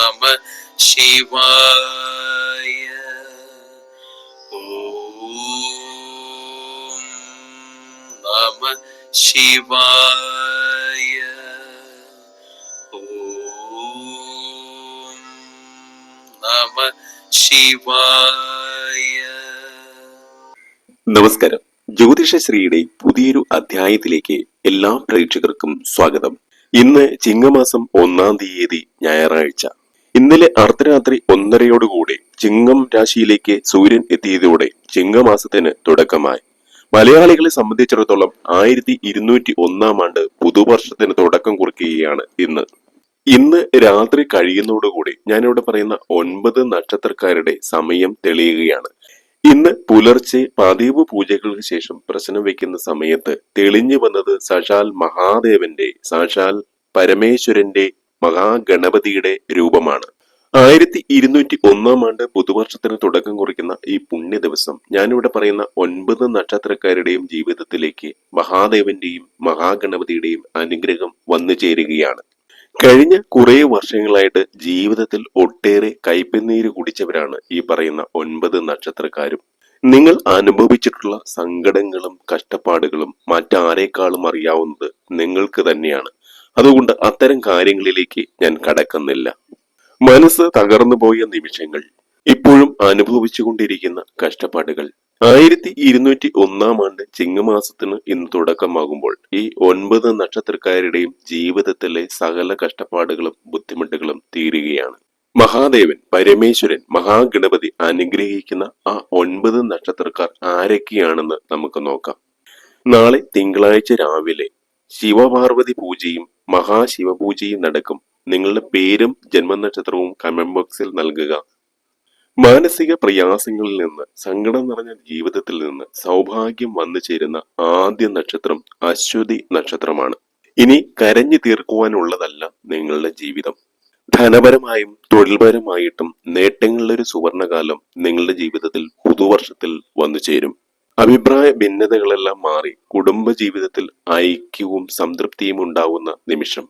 നമ ശിവായ. ഓം നമ ശിവായ. ഓം നമ ശിവായ. നമസ്കാരം. ജ്യോതിഷശ്രീയുടെ പുതിയൊരു അധ്യായത്തിലേക്ക് എല്ലാ പ്രേക്ഷകർക്കും സ്വാഗതം. ഇന്ന് ചിങ്ങമാസം ഒന്നാം തീയതി ഞായറാഴ്ച. ഇന്നലെ അർദ്ധരാത്രി ഒന്നരയോടുകൂടി ചിങ്ങം രാശിയിലേക്ക് സൂര്യൻ എത്തിയതോടെ ചിങ്ങമാസത്തിന് തുടക്കമായി. മലയാളികളെ സംബന്ധിച്ചിടത്തോളം ആയിരത്തി ഇരുന്നൂറ്റി ഒന്നാം ആണ്ട് പുതുവർഷത്തിന് തുടക്കം കുറിക്കുകയാണ് ഇന്ന്. ഇന്ന് രാത്രി കഴിയുന്നതോടുകൂടി ഞാനിവിടെ പറയുന്ന ഒൻപത് നക്ഷത്രക്കാരുടെ സമയം തെളിയുകയാണ്. ഇന്ന് പുലർച്ചെ പതിവ് പൂജകൾക്ക് ശേഷം പ്രശ്നം വെക്കുന്ന സമയത്ത് തെളിഞ്ഞു വന്നത് സാക്ഷാൽ മഹാദേവന്റെ സാക്ഷാൽ പരമേശ്വരന്റെ മഹാഗണപതിയുടെ രൂപമാണ്. ആയിരത്തി ഇരുന്നൂറ്റി ഒന്നാം ആണ്ട് പുതുവർഷത്തിന് തുടക്കം കുറിക്കുന്ന ഈ പുണ്യ ദിവസം ഞാനിവിടെ പറയുന്ന ഒൻപത് നക്ഷത്രക്കാരുടെയും ജീവിതത്തിലേക്ക് മഹാദേവന്റെയും മഹാഗണപതിയുടെയും അനുഗ്രഹം വന്നു ചേരുകയാണ്. കഴിഞ്ഞ കുറേ വർഷങ്ങളായിട്ട് ജീവിതത്തിൽ ഒട്ടേറെ കൈപ്പന്നീര് കുടിച്ചവരാണ് ഈ പറയുന്ന ഒൻപത് നക്ഷത്രക്കാരും. നിങ്ങൾ അനുഭവിച്ചിട്ടുള്ള സങ്കടങ്ങളും കഷ്ടപ്പാടുകളും മറ്റാരേക്കാളും അറിയാവുന്നത് നിങ്ങൾക്ക് തന്നെയാണ്. അതുകൊണ്ട് അത്തരം കാര്യങ്ങളിലേക്ക് ഞാൻ കടക്കുന്നില്ല. മനസ്സ് തകർന്നു പോയ നിമിഷങ്ങൾ ഇപ്പോഴും അനുഭവിച്ചുകൊണ്ടിരിക്കുന്ന കഷ്ടപ്പാടുകൾ. ആയിരത്തി ഇരുന്നൂറ്റി ഒന്നാം ആണ്ട് ചിങ്ങമാസത്തിന് ഇന്ന് തുടക്കമാകുമ്പോൾ ഈ ഒൻപത് നക്ഷത്രക്കാരുടെയും ജീവിതത്തിലെ സകല കഷ്ടപ്പാടുകളും ബുദ്ധിമുട്ടുകളും തീരുകയാണ്. മഹാദേവൻ പരമേശ്വരൻ മഹാഗണപതി അനുഗ്രഹിക്കുന്ന ആ ഒൻപത് നക്ഷത്രക്കാർ ആരൊക്കെയാണെന്ന് നമുക്ക് നോക്കാം. നാളെ തിങ്കളാഴ്ച രാവിലെ ശിവപാർവതി പൂജയും മഹാശിവപൂജയും നടക്കും. നിങ്ങളുടെ പേരും ജന്മനക്ഷത്രവും കമന്റ് ബോക്സിൽ നൽകുക. മാനസിക പ്രയാസങ്ങളിൽ നിന്ന് സങ്കടം നിറഞ്ഞ ജീവിതത്തിൽ നിന്ന് സൗഭാഗ്യം വന്നു ചേരുന്ന ആദ്യ നക്ഷത്രം അശ്വതി നക്ഷത്രമാണ്. ഇനി കരഞ്ഞു തീർക്കുവാനുള്ളതല്ല നിങ്ങളുടെ ജീവിതം. ധനപരമായും തൊഴിൽപരമായിട്ടും നേട്ടങ്ങളുടെ ഒരു സുവർണകാലം നിങ്ങളുടെ ജീവിതത്തിൽ പുതുവർഷത്തിൽ വന്നു ചേരും. അഭിപ്രായ ഭിന്നതകളെല്ലാം മാറി കുടുംബ ജീവിതത്തിൽ ഐക്യവും സംതൃപ്തിയും ഉണ്ടാവുന്ന നിമിഷം.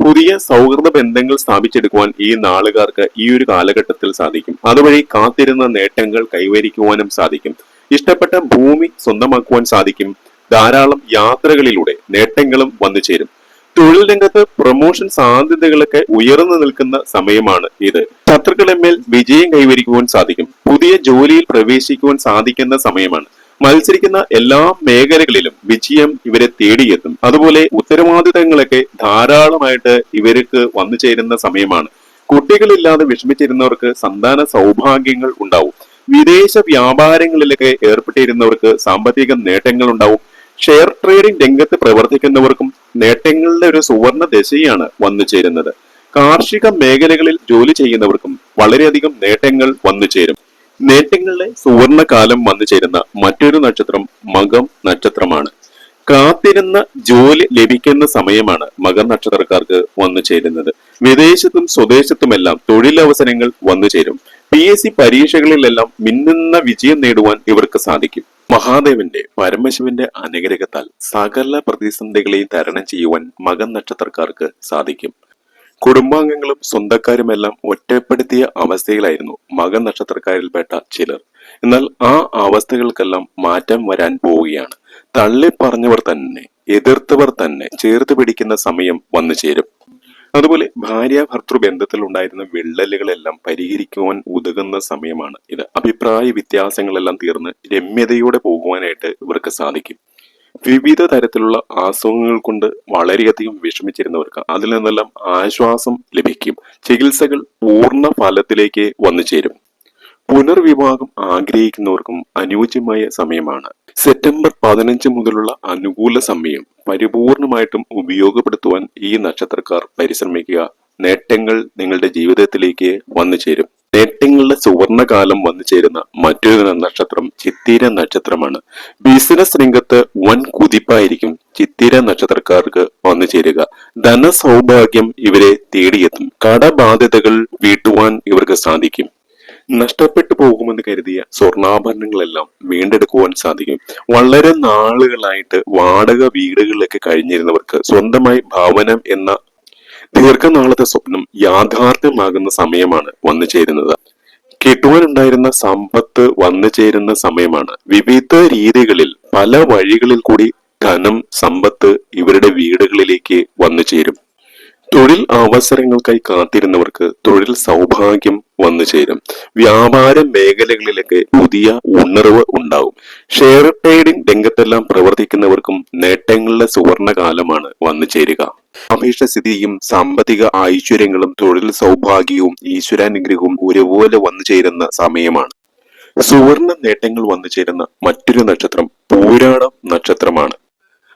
പുതിയ സൗഹൃദ ബന്ധങ്ങൾ സ്ഥാപിച്ചെടുക്കുവാൻ ഈ നാളുകാർക്ക് ഈ ഒരു കാലഘട്ടത്തിൽ സാധിക്കും. അതുവഴി കാത്തിരുന്ന നേട്ടങ്ങൾ കൈവരിക്കുവാനും സാധിക്കും. ഇഷ്ടപ്പെട്ട ഭൂമി സ്വന്തമാക്കുവാൻ സാധിക്കും. ധാരാളം യാത്രകളിലൂടെ നേട്ടങ്ങളും വന്നു ചേരും തൊഴിൽ രംഗത്ത് പ്രൊമോഷൻ സാധ്യതകളൊക്കെ ഉയർന്നു നിൽക്കുന്ന സമയമാണ് ഇത്. ശത്രുക്കളെ മേൽ വിജയം കൈവരിക്കുവാൻ സാധിക്കും. പുതിയ ജോലിയിൽ പ്രവേശിക്കുവാൻ സാധിക്കുന്ന സമയമാണ്. മത്സരിക്കുന്ന എല്ലാ മേഖലകളിലും വിജയം ഇവരെ തേടിയെത്തും. അതുപോലെ ഉത്തരവാദിത്തങ്ങളൊക്കെ ധാരാളമായിട്ട് ഇവർക്ക് വന്നു ചേരുന്ന സമയമാണ്. കുട്ടികളില്ലാതെ വിഷമിച്ചിരുന്നവർക്ക് സന്താന സൗഭാഗ്യങ്ങൾ ഉണ്ടാവും. വിദേശ വ്യാപാരങ്ങളിലൊക്കെ ഏർപ്പെട്ടിരുന്നവർക്ക് സാമ്പത്തിക നേട്ടങ്ങൾ ഉണ്ടാവും. ഷെയർ ട്രേഡിംഗ് രംഗത്ത് പ്രവർത്തിക്കുന്നവർക്കും നേട്ടങ്ങളുടെ ഒരു സുവർണ ദശയാണ് വന്നു ചേരുന്നത്. കാർഷിക മേഖലകളിൽ ജോലി ചെയ്യുന്നവർക്കും വളരെയധികം നേട്ടങ്ങൾ വന്നു ചേരും. നേട്ടങ്ങളുടെ സുവർണ കാലം വന്നു ചേരുന്ന മറ്റൊരു നക്ഷത്രം മകം നക്ഷത്രമാണ്. കാത്തിരുന്ന ജോലി ലഭിക്കുന്ന സമയമാണ് മകൻ നക്ഷത്രക്കാർക്ക് വന്നു ചേരുന്നത്. വിദേശത്തും സ്വദേശത്തുമെല്ലാം തൊഴിലവസരങ്ങൾ വന്നു ചേരും. പി എസ് സി പരീക്ഷകളിലെല്ലാം മിന്നുന്ന വിജയം നേടുവാൻ ഇവർക്ക് സാധിക്കും. മഹാദേവന്റെ പരമശിവന്റെ അനുഗ്രഹത്താൽ സകല പ്രതിസന്ധികളെയും തരണം ചെയ്യുവാൻ മകൻ നക്ഷത്രക്കാർക്ക് സാധിക്കും. കുടുംബാംഗങ്ങളും സ്വന്തക്കാരുമെല്ലാം ഒറ്റപ്പെടുത്തിയ അവസ്ഥയിലായിരുന്നു മകൻ നക്ഷത്രക്കാരിൽപ്പെട്ട ചിലർ. എന്നാൽ ആ അവസ്ഥകൾക്കെല്ലാം മാറ്റം വരാൻ പോവുകയാണ്. തള്ളിപ്പറഞ്ഞവർ തന്നെ എതിർത്തവർ തന്നെ ചേർത്ത് പിടിക്കുന്ന സമയം വന്നു ചേരും അതുപോലെ ഭാര്യ ഭർത്തൃ ബന്ധത്തിൽ ഉണ്ടായിരുന്ന വിള്ളലുകളെല്ലാം പരിഹരിക്കുവാൻ ഉതകുന്ന സമയമാണ് ഇത്. അഭിപ്രായ വ്യത്യാസങ്ങളെല്ലാം തീർന്ന് രമ്യതയോടെ പോകുവാനായിട്ട് ഇവർക്ക് സാധിക്കും. വിവിധ തരത്തിലുള്ള അസുഖങ്ങൾ കൊണ്ട് വളരെയധികം വിഷമിച്ചിരുന്നവർക്ക് അതിൽ നിന്നെല്ലാം ആശ്വാസം ലഭിക്കും. ചികിത്സകൾ പൂർണ ഫലത്തിലേക്ക് വന്നു ചേരും പുനർവിവാഹം ആഗ്രഹിക്കുന്നവർക്കും അനുയോജ്യമായ സമയമാണ്. സെപ്റ്റംബർ പതിനഞ്ച് മുതലുള്ള അനുകൂല സമയം പരിപൂർണമായിട്ടും ഉപയോഗപ്പെടുത്തുവാൻ ഈ നക്ഷത്രക്കാർ പരിശ്രമിക്കുക. നേട്ടങ്ങൾ നിങ്ങളുടെ ജീവിതത്തിലേക്ക് വന്നു ചേരും നേട്ടങ്ങളുടെ സുവർണകാലം വന്നു ചേരുന്ന മറ്റൊരു നക്ഷത്രം ചിത്തിര നക്ഷത്രമാണ്. ബിസിനസ് രംഗത്ത് വൻ കുതിപ്പായിരിക്കും ചിത്തിര നക്ഷത്രക്കാർക്ക് വന്നു ചേരുക ധനസൗഭാഗ്യം ഇവരെ തേടിയെത്തും. കടബാധ്യതകൾ വീട്ടുവാൻ ഇവർക്ക് സാധിക്കും. നഷ്ടപ്പെട്ടു പോകുമെന്ന് കരുതിയ സ്വർണാഭരണങ്ങളെല്ലാം വീണ്ടെടുക്കുവാൻ സാധിക്കും. വളരെ നാളുകളായിട്ട് വാടക വീടുകളിലൊക്കെ കഴിഞ്ഞിരുന്നവർക്ക് സ്വന്തമായി ഭവനം എന്ന ദീർഘനാളത്തെ സ്വപ്നം യാഥാർത്ഥ്യമാകുന്ന സമയമാണ് വന്നു ചേരുന്നത്. കിട്ടുവാനുണ്ടായിരുന്ന സമ്പത്ത് വന്നു ചേരുന്ന സമയമാണ്. വിവിധ രീതികളിൽ പല വഴികളിൽ കൂടി ധനം സമ്പത്ത് ഇവരുടെ വീടുകളിലേക്ക് വന്നു ചേരും. തൊഴിൽ അവസരങ്ങൾക്കായി കാത്തിരുന്നവർക്ക് തൊഴിൽ സൗഭാഗ്യം വന്നു ചേരും. വ്യാപാര മേഖലകളിലൊക്കെ പുതിയ ഉണർവ് ഉണ്ടാവും. ഷെയർ ട്രേഡിംഗ് രംഗത്തെല്ലാം പ്രവർത്തിക്കുന്നവർക്കും നേട്ടങ്ങളുടെ സുവർണകാലമാണ് വന്നു ചേരുക. അപേക്ഷ സ്ഥിതിയും സാമ്പത്തിക ഐശ്വര്യങ്ങളും തൊഴിൽ സൗഭാഗ്യവും ഈശ്വരാനുഗ്രഹവും ഒരുപോലെ വന്നു ചേരുന്ന സമയമാണ്. സുവർണ നേട്ടങ്ങൾ വന്നു ചേരുന്ന മറ്റൊരു നക്ഷത്രം പൂരാടം നക്ഷത്രമാണ്.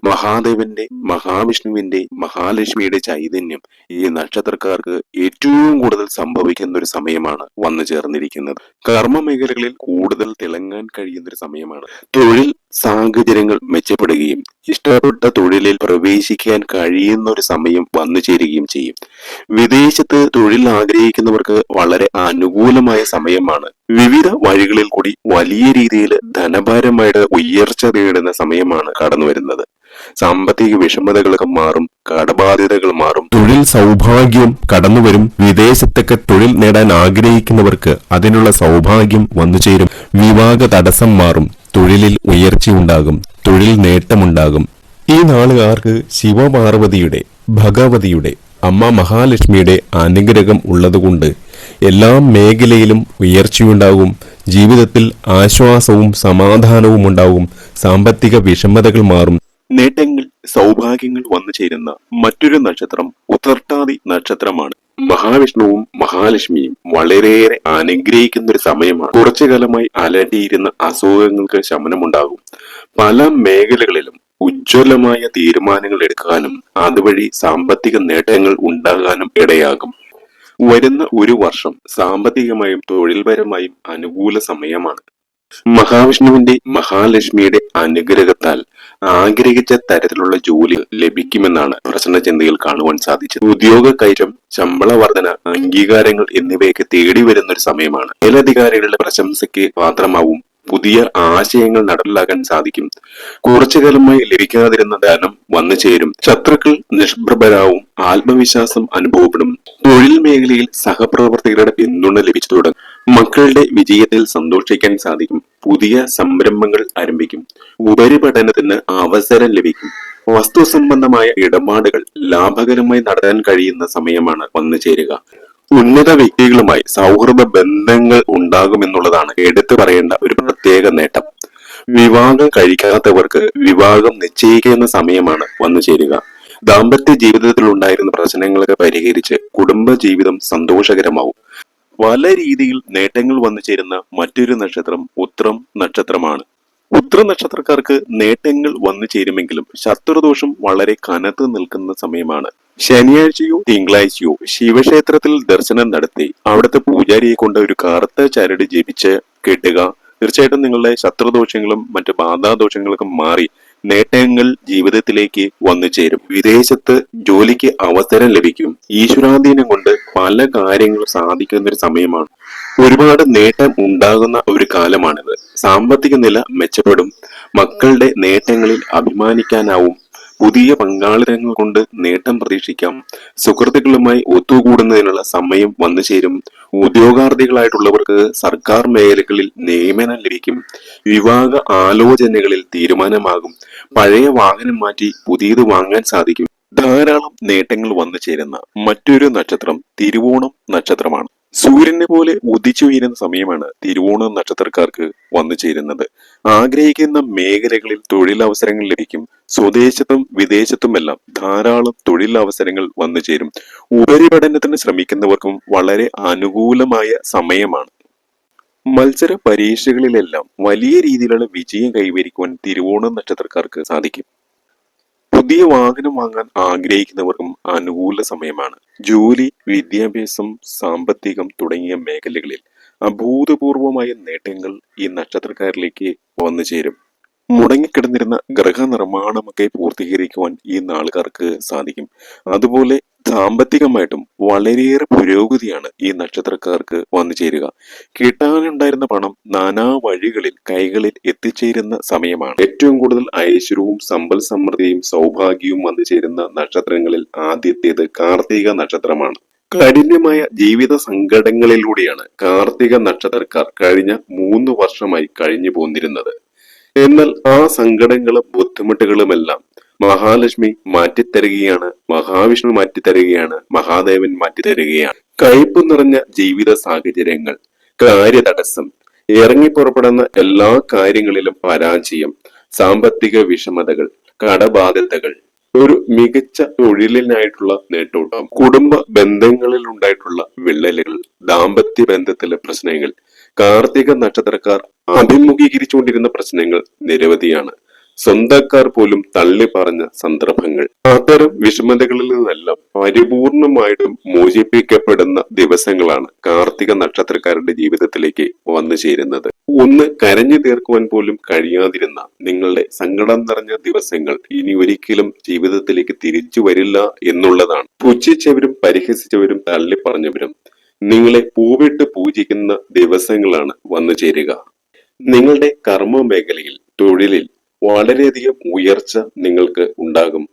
മഹാദേവന്റെ മഹാവിഷ്ണുവിന്റെ മഹാലക്ഷ്മിയുടെ ചൈതന്യം ഈ നക്ഷത്രക്കാർക്ക് ഏറ്റവും കൂടുതൽ സംഭവിക്കുന്ന ഒരു സമയമാണ് വന്നു ചേർന്നിരിക്കുന്നത്. കർമ്മ മേഖലകളിൽ കൂടുതൽ തിളങ്ങാൻ കഴിയുന്ന ഒരു സമയമാണ്. തൊഴിൽ സാഹചര്യങ്ങൾ മെച്ചപ്പെടുകയും ഇഷ്ടപ്പെട്ട തൊഴിലിൽ പ്രവേശിക്കാൻ കഴിയുന്ന ഒരു സമയം വന്നു ചേരുകയും ചെയ്യും. വിദേശത്ത് തൊഴിൽ ആഗ്രഹിക്കുന്നവർക്ക് വളരെ അനുകൂലമായ സമയമാണ്. വിവിധ വഴികളിൽ കൂടി വലിയ രീതിയിൽ ധനപരമായിട്ട് ഉയർച്ച നേടുന്ന സമയമാണ് കടന്നു വരുന്നത്. സാമ്പത്തിക വിഷമതകളൊക്കെ മാറും കടബാധ്യതകൾ മാറും. തൊഴിൽ സൗഭാഗ്യം കടന്നുവരും വിദേശത്തൊക്കെ തൊഴിൽ നേടാൻ ആഗ്രഹിക്കുന്നവർക്ക് അതിനുള്ള സൗഭാഗ്യം വന്നു ചേരും. വിവാഹ തടസ്സം മാറും. തൊഴിലിൽ ഉയർച്ചയുണ്ടാകും തൊഴിൽ നേട്ടമുണ്ടാകും. ഈ നാളുകാർക്ക് ശിവപാർവതിയുടെ ഭഗവതിയുടെ അമ്മ മഹാലക്ഷ്മിയുടെ അനുഗ്രഹം ഉള്ളതുകൊണ്ട് എല്ലാ മേഖലയിലും ഉയർച്ചയുണ്ടാകും ജീവിതത്തിൽ ആശ്വാസവും സമാധാനവും ഉണ്ടാകും സാമ്പത്തിക വിഷമതകൾ മാറും. നേട്ടങ്ങൾ സൗഭാഗ്യങ്ങൾ വന്നു ചേരുന്ന മറ്റൊരു നക്ഷത്രം ഉത്തർട്ടാതി നക്ഷത്രമാണ്. മഹാവിഷ്ണുവും മഹാലക്ഷ്മിയും വളരെയേറെ അനുഗ്രഹിക്കുന്ന ഒരു സമയമാണ്. കുറച്ചു കാലമായി അലട്ടിയിരുന്ന അസുഖങ്ങൾക്ക് ശമനമുണ്ടാകും. പല മേഖലകളിലും ഉജ്ജ്വലമായ തീരുമാനങ്ങൾ എടുക്കാനും അതുവഴി സാമ്പത്തിക നേട്ടങ്ങൾ ഉണ്ടാകാനും ഇടയാകും. വരുന്ന ഒരു വർഷം സാമ്പത്തികമായും തൊഴിൽപരമായും അനുകൂല സമയമാണ്. മഹാവിഷ്ണുവിന്റെ മഹാലക്ഷ്മിയുടെ അനുഗ്രഹത്താൽ ആഗ്രഹിച്ച തരത്തിലുള്ള ജോലി ലഭിക്കുമെന്നാണ് പ്രശ്നചിന്തയിൽ കാണുവാൻ സാധിച്ചത്. ഉദ്യോഗ കയറ്റം ശമ്പള വർധന അംഗീകാരങ്ങൾ എന്നിവയൊക്കെ തേടി വരുന്ന ഒരു സമയമാണ്. മേലധികാരികളുടെ പ്രശംസയ്ക്ക് പാത്രമാവും. പുതിയ ആശയങ്ങൾ നടപ്പിലാക്കാൻ സാധിക്കും. കുറച്ചു കാലമായി ലഭിക്കാതിരുന്ന ധനം വന്നു ചേരും. ശത്രുക്കൾ നിഷ്പ്രഭരാവും. ആത്മവിശ്വാസം അനുഭവപ്പെടും. തൊഴിൽ മേഖലയിൽ സഹപ്രവർത്തകരുടെ പിന്തുണ ലഭിച്ചു തുടങ്ങും. മക്കളുടെ വിജയത്തിൽ സന്തോഷിക്കാൻ സാധിക്കും. പുതിയ സംരംഭങ്ങൾ ആരംഭിക്കും. ഉപരിപഠനത്തിന് അവസരം ലഭിക്കും. വസ്തു സംബന്ധമായ ഇടപാടുകൾ ലാഭകരമായി നടത്താൻ കഴിയുന്ന സമയമാണ് വന്നു ചേരുക. ഉന്നത വ്യക്തികളുമായി സൗഹൃദ ബന്ധങ്ങൾ ഉണ്ടാകുമെന്നുള്ളതാണ് എടുത്തു പറയേണ്ട ഒരു പ്രത്യേക നേട്ടം. വിവാഹം കഴിക്കാത്തവർക്ക് വിവാഹം നിശ്ചയിക്കുന്ന സമയമാണ് വന്നു ചേരുക. ദാമ്പത്യ ജീവിതത്തിൽ ഉണ്ടായിരുന്ന പ്രശ്നങ്ങളൊക്കെ പരിഹരിച്ച് കുടുംബ ജീവിതം സന്തോഷകരമാവും. പല രീതിയിൽ നേട്ടങ്ങൾ വന്നു ചേരുന്ന മറ്റൊരു നക്ഷത്രം ഉത്രം നക്ഷത്രമാണ്. ഉത്ര നക്ഷത്രക്കാർക്ക് നേട്ടങ്ങൾ വന്നു ചേരുമെങ്കിലും ശത്രുദോഷം വളരെ കനത്ത് നിൽക്കുന്ന സമയമാണ്. ശനിയാഴ്ചയോ തിങ്കളാഴ്ചയോ ശിവക്ഷേത്രത്തിൽ ദർശനം നടത്തി അവിടുത്തെ പൂജാരിയെ കൊണ്ട് ഒരു കറുത്ത ചരട് ജപിച്ച് കെട്ടുക. തീർച്ചയായിട്ടും നിങ്ങളുടെ ശത്രുദോഷങ്ങളും മറ്റു ബാധാദോഷങ്ങളൊക്കെ മാറി നേട്ടങ്ങൾ ജീവിതത്തിലേക്ക് വന്നു ചേരും. വിദേശത്ത് ജോലിക്ക് അവസരം ലഭിക്കും. ഈശ്വരാധീനം കൊണ്ട് പല കാര്യങ്ങളും സാധിക്കുന്ന ഒരു സമയമാണ്. ഒരുപാട് നേട്ടം ഉണ്ടാകുന്ന ഒരു കാലമാണിത്. സാമ്പത്തിക നില മെച്ചപ്പെടും. മക്കളുടെ നേട്ടങ്ങളിൽ അഭിമാനിക്കാനാവും. പുതിയ പങ്കാളിത്തങ്ങൾ കൊണ്ട് നേട്ടം പ്രതീക്ഷിക്കാം. സുഹൃത്തുക്കളുമായി ഒത്തുകൂടുന്നതിനുള്ള സമയം വന്നു ചേരും. ഉദ്യോഗാർത്ഥികളായിട്ടുള്ളവർക്ക് സർക്കാർ മേഖലകളിൽ നിയമനം ലഭിക്കും. വിവാഹ ആലോചനകളിൽ തീരുമാനമാകും. പഴയ വാഹനം മാറ്റി പുതിയത് വാങ്ങാൻ സാധിക്കും. ധാരാളം നേട്ടങ്ങൾ വന്നു ചേരുന്ന മറ്റൊരു നക്ഷത്രം തിരുവോണം നക്ഷത്രമാണ്. സൂര്യനെ പോലെ ഉദിച്ചുയരുന്ന സമയമാണ് തിരുവോണ നക്ഷത്രക്കാർക്ക് വന്നു ചേരുന്നത്. ആഗ്രഹിക്കുന്ന മേഖലകളിൽ തൊഴിലവസരങ്ങൾ ലഭിക്കും. സ്വദേശത്തും വിദേശത്തുമെല്ലാം ധാരാളം തൊഴിലവസരങ്ങൾ വന്നു ചേരും. ഉപരിപഠനത്തിന് ശ്രമിക്കുന്നവർക്കും വളരെ അനുകൂലമായ സമയമാണ്. മത്സര പരീക്ഷകളിലെല്ലാം വലിയ രീതിയിലുള്ള വിജയം കൈവരിക്കുവാൻ തിരുവോണ നക്ഷത്രക്കാർക്ക് സാധിക്കും. പുതിയ വാഹനം വാങ്ങാൻ ആഗ്രഹിക്കുന്നവർക്കും അനുകൂല സമയമാണ്. ജോലി വിദ്യാഭ്യാസം സാമ്പത്തികം തുടങ്ങിയ മേഖലകളിൽ അഭൂതപൂർവമായ നേട്ടങ്ങൾ ഈ നക്ഷത്രക്കാരിലേക്ക് വന്നു ചേരും. മുടങ്ങിക്കിടന്നിരുന്ന ഗൃഹനിർമ്മാണമൊക്കെ പൂർത്തീകരിക്കുവാൻ ഈ നാളുകാർക്ക് സാധിക്കും. അതുപോലെ സാമ്പത്തികമായിട്ടും വളരെയേറെ പുരോഗതിയാണ് ഈ നക്ഷത്രക്കാർക്ക് വന്നു ചേരുക. കിട്ടാനുണ്ടായിരുന്ന പണം നാനാ വഴികളിൽ കൈകളിൽ എത്തിച്ചേരുന്ന സമയമാണ്. ഏറ്റവും കൂടുതൽ ഐശ്വര്യവും സമ്പൽ സമൃദ്ധിയും സൗഭാഗ്യവും വന്നു ചേരുന്ന നക്ഷത്രങ്ങളിൽ ആദ്യത്തേത് കാർത്തിക നക്ഷത്രമാണ്. കഠിനമായ ജീവിത സങ്കടങ്ങളിലൂടെയാണ് കാർത്തിക നക്ഷത്രക്കാർ കഴിഞ്ഞ മൂന്ന് വർഷമായി കഴിഞ്ഞു പോന്നിരുന്നത് എന്നാൽ ആ സങ്കടങ്ങളും ബുദ്ധിമുട്ടുകളുമെല്ലാം മഹാലക്ഷ്മി മാറ്റിത്തരുകയാണ് മഹാവിഷ്ണു മാറ്റിത്തരുകയാണ് മഹാദേവൻ മാറ്റിത്തരുകയാണ്. കയ്പ് നിറഞ്ഞ ജീവിത സാഹചര്യങ്ങൾ കാര്യതടസ്സം ഇറങ്ങി പുറപ്പെടുന്ന എല്ലാ കാര്യങ്ങളിലും പരാജയം സാമ്പത്തിക വിഷമതകൾ കടബാധ്യതകൾ ഒരു മികച്ച തൊഴിലിനായിട്ടുള്ള നേട്ടോട്ടം കുടുംബ ബന്ധങ്ങളിൽ ഉണ്ടായിട്ടുള്ള വിള്ളലുകൾ ദാമ്പത്യ ബന്ധത്തിലെ പ്രശ്നങ്ങൾ കാർത്തിക നക്ഷത്രക്കാർ അഭിമുഖീകരിച്ചുകൊണ്ടിരുന്ന പ്രശ്നങ്ങൾ നിരവധിയാണ്. സ്വന്തക്കാർ പോലും തള്ളി പറഞ്ഞ സന്ദർഭങ്ങൾ. അത്തരം വിഷമതകളിൽ നിന്നെല്ലാം പരിപൂർണമായിട്ടും മോചിപ്പിക്കപ്പെടുന്ന ദിവസങ്ങളാണ് കാർത്തിക നക്ഷത്രക്കാരുടെ ജീവിതത്തിലേക്ക് വന്നു ചേരുന്നത്. ഒന്ന് കരഞ്ഞു തീർക്കുവാൻ പോലും കഴിയാതിരുന്ന നിങ്ങളുടെ സങ്കടം നിറഞ്ഞ ദിവസങ്ങൾ ഇനി ഒരിക്കലും ജീവിതത്തിലേക്ക് തിരിച്ചു വരില്ല എന്നുള്ളതാണ്. പുച്ഛിച്ചവരും പരിഹസിച്ചവരും തള്ളി പറഞ്ഞവരും നിങ്ങളെ പൂവിട്ട് പൂജിക്കുന്ന ദിവസങ്ങളാണ് വന്നു ചേരുക. നിങ്ങളുടെ കർമ്മ മേഖലയിൽ തൊഴിലിൽ വളരെയധികം ഉയർച്ച നിങ്ങൾക്ക് ഉണ്ടാകും.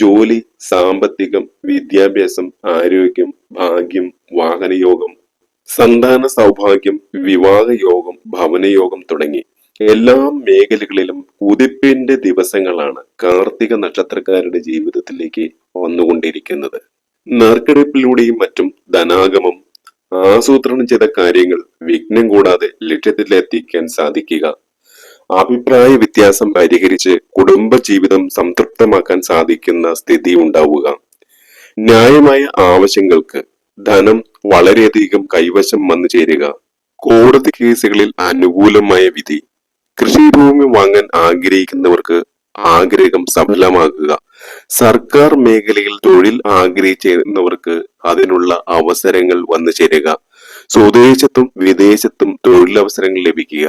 ജോലി സാമ്പത്തികം വിദ്യാഭ്യാസം ആരോഗ്യം ഭാഗ്യം വാഹനയോഗം സന്താന സൗഭാഗ്യം വിവാഹയോഗം ഭവനയോഗം തുടങ്ങി എല്ലാ മേഖലകളിലും ഉദിപ്പിന്റെ ദിവസങ്ങളാണ് കാർത്തിക നക്ഷത്രക്കാരുടെ ജീവിതത്തിലേക്ക് വന്നുകൊണ്ടിരിക്കുന്നത്. നറുക്കെടുപ്പിലൂടെയും മറ്റും ധനാഗമം ആസൂത്രണം ചെയ്ത കാര്യങ്ങൾ വിഘ്നം കൂടാതെ ലക്ഷ്യത്തിലെത്തിക്കാൻ സാധിക്കുക. അഭിപ്രായ വ്യത്യാസം പരിഹരിച്ച് കുടുംബ ജീവിതം സംതൃപ്തമാക്കാൻ സാധിക്കുന്ന സ്ഥിതി ഉണ്ടാവുക. ന്യായമായ ആവശ്യങ്ങൾക്ക് ധനം വളരെയധികം കൈവശം വന്നു ചേരുക. കോടതി കേസുകളിൽ അനുകൂലമായ വിധി. കൃഷിഭൂമി വാങ്ങാൻ ആഗ്രഹിക്കുന്നവർക്ക് ആഗ്രഹം സഫലമാക്കുക സർക്കാർ മേഖലയിൽ തൊഴിൽ ആഗ്രഹിച്ചിരുന്നവർക്ക് അതിനുള്ള അവസരങ്ങൾ വന്നു ചേരുക. സ്വദേശത്തും വിദേശത്തും തൊഴിലവസരങ്ങൾ ലഭിക്കുക.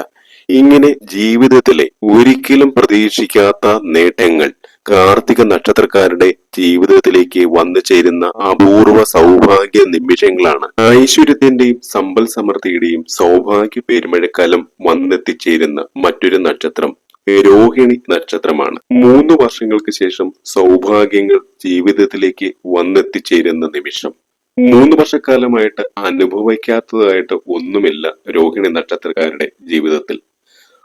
ഇങ്ങനെ ജീവിതത്തിലെ ഒരിക്കലും പ്രതീക്ഷിക്കാത്ത നേട്ടങ്ങൾ കാർത്തിക നക്ഷത്രക്കാരുടെ ജീവിതത്തിലേക്ക് വന്നു ചേരുന്ന അപൂർവ സൗഭാഗ്യ നിമിഷങ്ങളാണ്. ഐശ്വര്യത്തിന്റെയും സമ്പൽ സമൃദ്ധിയുടെയും സൗഭാഗ്യ പെരുമഴക്കാലം വന്നെത്തിച്ചേരുന്ന മറ്റൊരു നക്ഷത്രം രോഹിണി നക്ഷത്രമാണ്. മൂന്ന് വർഷങ്ങൾക്ക് ശേഷം സൗഭാഗ്യങ്ങൾ ജീവിതത്തിലേക്ക് വന്നെത്തിച്ചേരുന്ന നിമിഷം. മൂന്ന് വർഷക്കാലമായിട്ട് അനുഭവിക്കാത്തതായിട്ട് ഒന്നുമില്ല രോഹിണി നക്ഷത്രക്കാരുടെ ജീവിതത്തിൽ.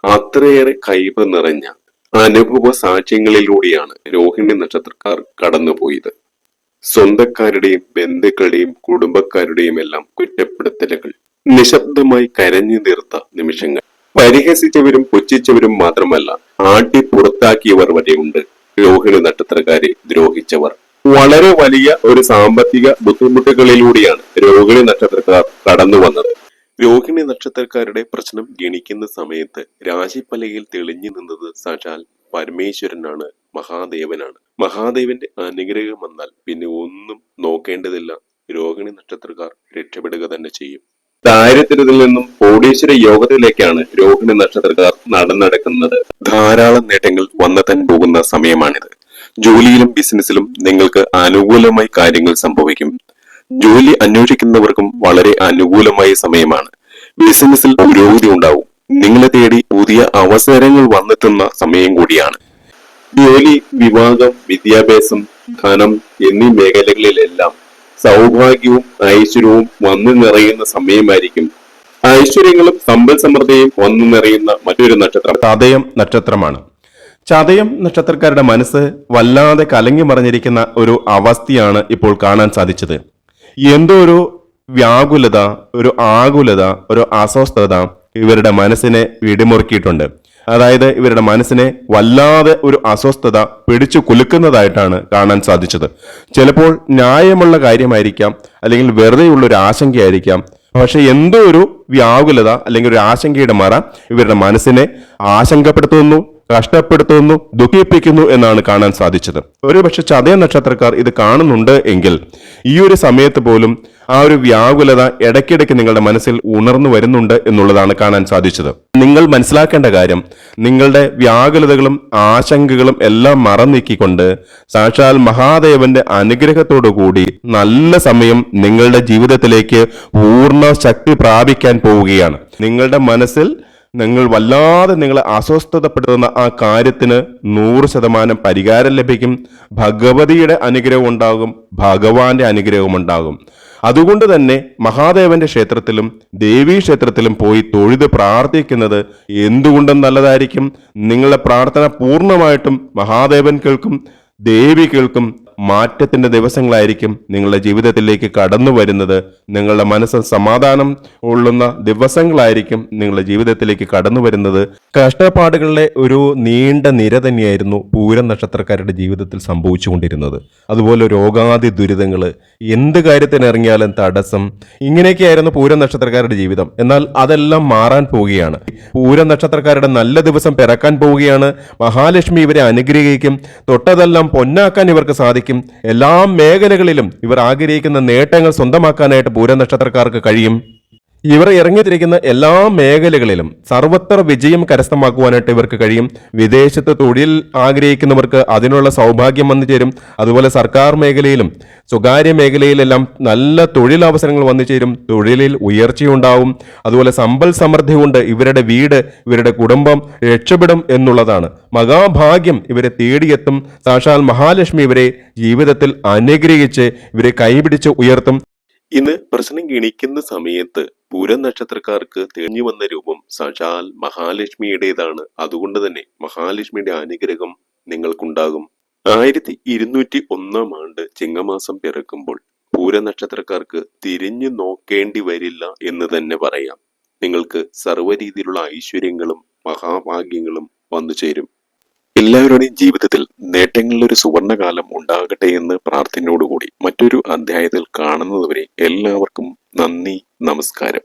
അത്രയേറെ കൈവ് നിറഞ്ഞ അനുഭവ സാക്ഷ്യങ്ങളിലൂടെയാണ് രോഹിണി നക്ഷത്രക്കാർ കടന്നുപോയത്. സ്വന്തക്കാരുടെയും ബന്ധുക്കളുടെയും കുടുംബക്കാരുടെയും എല്ലാം കുറ്റപ്പെടുത്തലുകൾ നിശബ്ദമായി കരഞ്ഞു തീർത്ത നിമിഷങ്ങൾ. പരിഹസിച്ചവരും പുച്ഛിച്ചവരും മാത്രമല്ല ആട്ടി പുറത്താക്കിയവർ വരെയുണ്ട് രോഹിണി നക്ഷത്രക്കാരെ ദ്രോഹിച്ചവർ. വളരെ വലിയ ഒരു സാമ്പത്തിക ബുദ്ധിമുട്ടുകളിലൂടെയാണ് രോഹിണി നക്ഷത്രക്കാർ കടന്നു വന്നത് രോഹിണി നക്ഷത്രക്കാരുടെ പ്രശ്നം ഗണിക്കുന്ന സമയത്ത് രാശിപ്പലകയിൽ തെളിഞ്ഞു നിന്നത് സാക്ഷാൽ പരമേശ്വരനാണ് മഹാദേവനാണ്. മഹാദേവന്റെ അനുഗ്രഹം വന്നാൽ പിന്നെ ഒന്നും നോക്കേണ്ടതില്ല. രോഹിണി നക്ഷത്രക്കാർ രക്ഷപ്പെടുക തന്നെ ചെയ്യും. ദാരിദ്ര്യത്തിൽ നിന്നും കോടീശ്വര യോഗത്തിലേക്കാണ് രോഹിണി നക്ഷത്രക്കാർ നടന്നടക്കുന്നത്. ധാരാളം നേട്ടങ്ങൾ വന്നെത്താൻ പോകുന്ന സമയമാണിത്. ജോലിയിലും ബിസിനസ്സിലും നിങ്ങൾക്ക് അനുകൂലമായി കാര്യങ്ങൾ സംഭവിക്കും. ജോലി അന്വേഷിക്കുന്നവർക്കും വളരെ അനുകൂലമായ സമയമാണ്. ബിസിനസ്സിൽ പുരോഗതി ഉണ്ടാവും. നിങ്ങളെ തേടി പുതിയ അവസരങ്ങൾ വന്നെത്തുന്ന സമയം കൂടിയാണ്. ജോലി വിവാഹം വിദ്യാഭ്യാസം ധനം എന്നീ മേഖലകളിലെല്ലാം സൗഭാഗ്യവും ഐശ്വര്യവും വന്നു നിറയുന്ന സമയമായിരിക്കും. ഐശ്വര്യങ്ങളും സമ്പൽ സമൃദ്ധിയും വന്നു നിറയുന്ന മറ്റൊരു നക്ഷത്രം. ചതയം നക്ഷത്രമാണ്. ചതയം നക്ഷത്രക്കാരുടെ മനസ്സ് വല്ലാതെ കലങ്ങി മറിഞ്ഞിരിക്കുന്ന ഒരു അവസ്ഥയാണ് ഇപ്പോൾ കാണാൻ സാധിച്ചത്. എന്തോ ഒരു വ്യാകുലത ഒരു ആകുലത ഒരു അസ്വസ്ഥത ഇവരുടെ മനസ്സിനെ ഇടിമുറുക്കിയിട്ടുണ്ട്. അതായത് ഇവരുടെ മനസ്സിനെ വല്ലാതെ ഒരു അസ്വസ്ഥത പിടിച്ചു കുലുക്കുന്നതായിട്ടാണ് കാണാൻ സാധിച്ചത്. ചിലപ്പോൾ ന്യായമുള്ള കാര്യമായിരിക്കാം അല്ലെങ്കിൽ വെറുതെയുള്ള ഒരു ആശങ്കയായിരിക്കാം. പക്ഷെ എന്തോ ഒരു വ്യാകുലത അല്ലെങ്കിൽ ഒരു ആശങ്കയുടെ മറ ഇവരുടെ മനസ്സിനെ ആശങ്കപ്പെടുത്തുന്നു കഷ്ടപ്പെടുത്തുന്നു ദുഃഖിപ്പിക്കുന്നു എന്നാണ് കാണാൻ സാധിച്ചത്. ഒരുപക്ഷെ ചതയ നക്ഷത്രക്കാർ ഇത് കാണുന്നുണ്ട് എങ്കിൽ ഈ ഒരു സമയത്ത് പോലും ആ ഒരു വ്യാകുലത ഇടയ്ക്കിടയ്ക്ക് നിങ്ങളുടെ മനസ്സിൽ ഉണർന്നു വരുന്നുണ്ട് എന്നുള്ളതാണ് കാണാൻ സാധിച്ചത്. നിങ്ങൾ മനസ്സിലാക്കേണ്ട കാര്യം നിങ്ങളുടെ വ്യാകുലതകളും ആശങ്കകളും എല്ലാം മറന്നീക്കിക്കൊണ്ട് സാക്ഷാൽ മഹാദേവന്റെ അനുഗ്രഹത്തോടു കൂടി നല്ല സമയം നിങ്ങളുടെ ജീവിതത്തിലേക്ക് പൂർണ ശക്തി പ്രാപിക്കാൻ പോവുകയാണ്. നിങ്ങളുടെ മനസ്സിൽ നിങ്ങൾ വല്ലാതെ നിങ്ങളെ അസ്വസ്ഥതപ്പെടുത്തുന്ന ആ കാര്യത്തിന് നൂറ് ശതമാനം പരിഹാരം ലഭിക്കും. ഭഗവതിയുടെ അനുഗ്രഹം ഉണ്ടാകും ഭഗവാന്റെ അനുഗ്രഹം ഉണ്ടാകും. അതുകൊണ്ട് തന്നെ മഹാദേവന്റെ ക്ഷേത്രത്തിലും ദേവീ ക്ഷേത്രത്തിലും പോയി തൊഴുത് പ്രാർത്ഥിക്കുന്നത് എന്തുകൊണ്ടും നല്ലതായിരിക്കും. നിങ്ങളുടെ പ്രാർത്ഥന പൂർണമായിട്ടും മഹാദേവൻ കേൾക്കും ദേവി കേൾക്കും മാറ്റത്തിന്റെ ദിവസങ്ങളായിരിക്കും നിങ്ങളുടെ ജീവിതത്തിലേക്ക് കടന്നു വരുന്നത്. നിങ്ങളുടെ മനസ്സ് സമാധാനം ഉള്ളുന്ന ദിവസങ്ങളായിരിക്കും നിങ്ങളുടെ ജീവിതത്തിലേക്ക് കടന്നു വരുന്നത്. കഷ്ടപ്പാടുകളിലെ ഒരു നീണ്ട നിര തന്നെയായിരുന്നു പൂരം നക്ഷത്രക്കാരുടെ ജീവിതത്തിൽ സംഭവിച്ചുകൊണ്ടിരുന്നത്. അതുപോലെ രോഗാദി ദുരിതങ്ങൾ എന്ത് കാര്യത്തിനിറങ്ങിയാലും തടസ്സം ഇങ്ങനെയൊക്കെയായിരുന്നു പൂരം നക്ഷത്രക്കാരുടെ ജീവിതം. എന്നാൽ അതെല്ലാം മാറാൻ പോവുകയാണ്. പൂരം നക്ഷത്രക്കാരുടെ നല്ല ദിവസം പിറക്കാൻ പോവുകയാണ്. മഹാലക്ഷ്മി ഇവരെ അനുഗ്രഹിക്കും. തൊട്ടതെല്ലാം പൊന്നാക്കാൻ ഇവർക്ക് സാധിക്കും. എല്ലാ മേഖലകളിലും ഇവർ ആഗ്രഹിക്കുന്ന നേട്ടങ്ങൾ സ്വന്തമാക്കാനായിട്ട് പൂരനക്ഷത്രക്കാർക്ക് കഴിയും. ഇവർ ഇറങ്ങിത്തിരിക്കുന്ന എല്ലാ മേഖലകളിലും സർവത്ര വിജയം കരസ്ഥമാക്കുവാനായിട്ട് ഇവർക്ക് കഴിയും. വിദേശത്ത് തൊഴിൽ ആഗ്രഹിക്കുന്നവർക്ക് അതിനുള്ള സൗഭാഗ്യം വന്നു ചേരും. അതുപോലെ സർക്കാർ മേഖലയിലും സ്വകാര്യ മേഖലയിലെല്ലാം നല്ല തൊഴിലവസരങ്ങൾ വന്നു ചേരും. തൊഴിലിൽ ഉയർച്ചയുണ്ടാവും. അതുപോലെ സമ്പൽ സമൃദ്ധി കൊണ്ട് ഇവരുടെ വീട് ഇവരുടെ കുടുംബം രക്ഷപ്പെടും എന്നുള്ളതാണ്. മഹാഭാഗ്യം ഇവരെ തേടിയെത്തും. സാക്ഷാൽ മഹാലക്ഷ്മി ഇവരെ ജീവിതത്തിൽ അനുഗ്രഹിച്ച് ഇവരെ കൈപിടിച്ച് ഉയർത്തും. ഇന്ന് പ്രശ്നം ഗണിക്കുന്ന സമയത്ത് പൂരം നക്ഷത്രക്കാർക്ക് തെളിഞ്ഞു വന്ന രൂപം സാക്ഷാൽ മഹാലക്ഷ്മിയുടേതാണ്. അതുകൊണ്ട് തന്നെ മഹാലക്ഷ്മിയുടെ അനുഗ്രഹം നിങ്ങൾക്കുണ്ടാകും. ആയിരത്തി ഇരുന്നൂറ്റി ഒന്നാം ആണ്ട് ചിങ്ങമാസം പിറക്കുമ്പോൾ പൂര നക്ഷത്രക്കാർക്ക് തിരിഞ്ഞു നോക്കേണ്ടി വരില്ല എന്ന് തന്നെ പറയാം. നിങ്ങൾക്ക് സർവ രീതിയിലുള്ള ഐശ്വര്യങ്ങളും മഹാഭാഗ്യങ്ങളും വന്നു ചേരും എല്ലാവരുടെയും ജീവിതത്തിൽ നേട്ടങ്ങളിലൊരു സുവർണകാലം ഉണ്ടാകട്ടെ എന്ന് പ്രാർത്ഥനയോടുകൂടി മറ്റൊരു അധ്യായത്തിൽ കാണുന്നതുവരെ എല്ലാവർക്കും നന്ദി നമസ്കാരം.